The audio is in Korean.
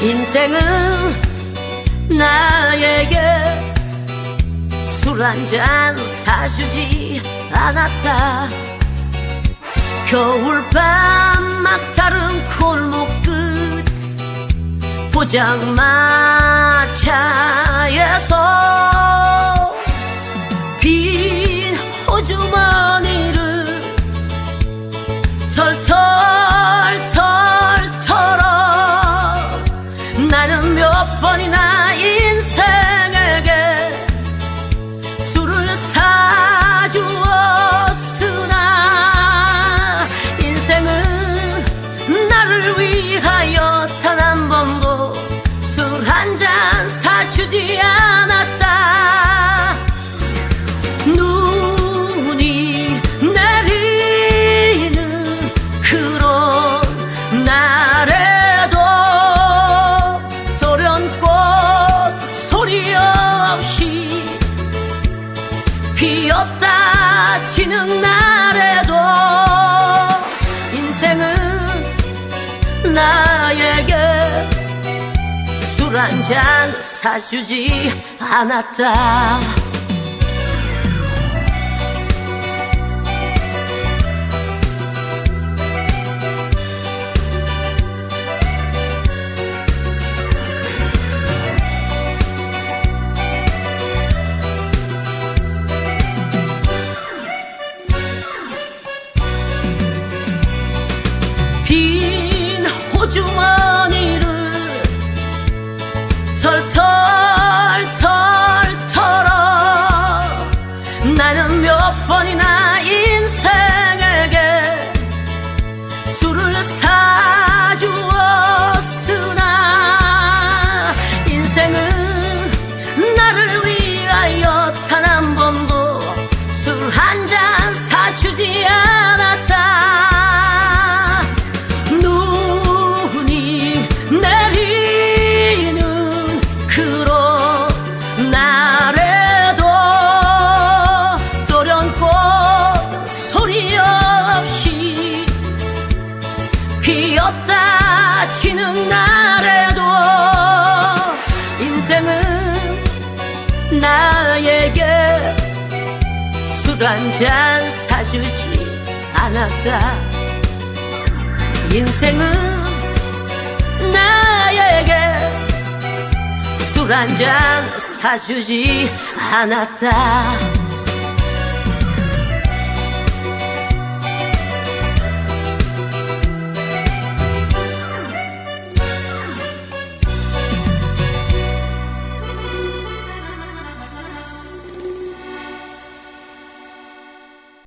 인생은 나에게 술 한 잔 사주지 않았다. 겨울밤 막다른 골목 끝 포장마차 몇 번이나 인생에게 술을 사주었으나 인생은 나를 위하여 단 한 번도 술 한 잔 사주지 않았 술 한 잔 사주지 않았다 피었다 지는 날에도 인생은 나에게 술 한잔 사주지 않았다. 인생은 나에게 술 한잔 사주지 않았다